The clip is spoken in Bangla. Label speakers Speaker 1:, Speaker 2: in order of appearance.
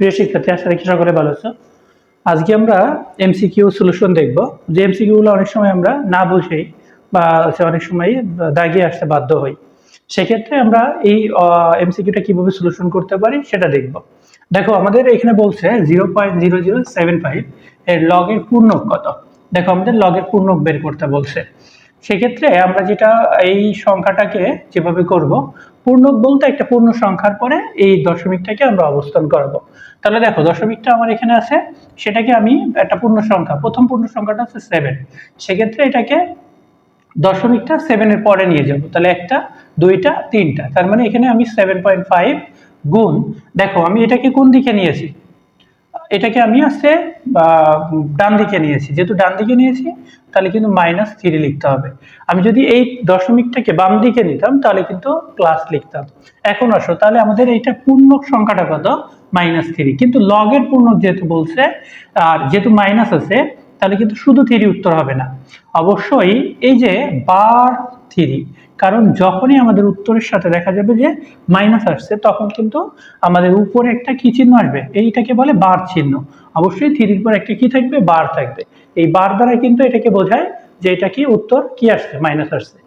Speaker 1: প্রিয় শিক্ষার্থী, আশা রাখি সকলে ভালো আছো। আজকে আমরা এমসিকিউ সলিউশন দেখব। যে এমসিকিউ গুলো অনেক সময় আমরা না বুঝেই বা অনেক সময় দাগিয়ে আসতে বাধ্য হই। সেক্ষেত্রে আমরা এই এমসিকিউটা কীভাবে সলিউশন করতে পারি সেটা দেখব। দেখো, আমাদের এখানে বলছে zero point zero zero seven five এর লগের পূর্ণক কত? দেখো, আমাদের লগের পূর্ণক বের করতে বলছে। সেক্ষেত্রে আমরা যেটা এই সংখ্যাটাকে যেভাবে করব পূর্ণক বলতে একটা পূর্ণ সংখ্যার পরে এই দশমিকটাকে আমরা অবস্থান করব। তাহলে দেখো, দশমিকটা আমার এখানে আছে, সেটাকে আমি একটা পূর্ণ সংখ্যা, প্রথম পূর্ণ সংখ্যাটা হচ্ছে সেভেন সেক্ষেত্রে এটাকে দশমিকটা সেভেনের পরে নিয়ে যাব, তাহলে একটা, দুইটা, তিনটা। তার মানে এখানে আমি সেভেন পয়েন্ট ফাইভ গুণ, দেখো আমি এটাকে কোন দিকে নিয়েছি? এটাকে আমি আসছে ডান দিকে নিয়েছি। যেহেতু ডান দিকে নিয়েছি, তাহলে কিন্তু মাইনাস থ্রি লিখতে হবে। আমি যদি এই দশমিকটাকে বাম দিকে নিতাম, তাহলে কিন্তু প্লাস লিখতাম। এখন আসো, তাহলে আমাদের এইটা পূর্ণক সংখ্যাটা কত? মাইনাস থ্রি কিন্তু লগের পূর্ণক যেহেতু বলছে, আর যেহেতু মাইনাস আছে, তাহলে কিন্তু শুধু থ্রি উত্তর হবে না। অবশ্যই এই যে বার থ্রি কারণ যখনই আমাদের উত্তরের সাথে দেখা যাবে যে মাইনাস আসছে, তখন কিন্তু আমাদের উপরে একটা কি চিহ্ন আসবে? এইটাকে বলে বার চিহ্ন। অবশ্যই থ্রির পর একটা কি থাকবে? বার থাকবে। এই বার দ্বারা কিন্তু এটাকে বোঝায় যে এটা কি উত্তর কি আসছে মাইনাস আসছে।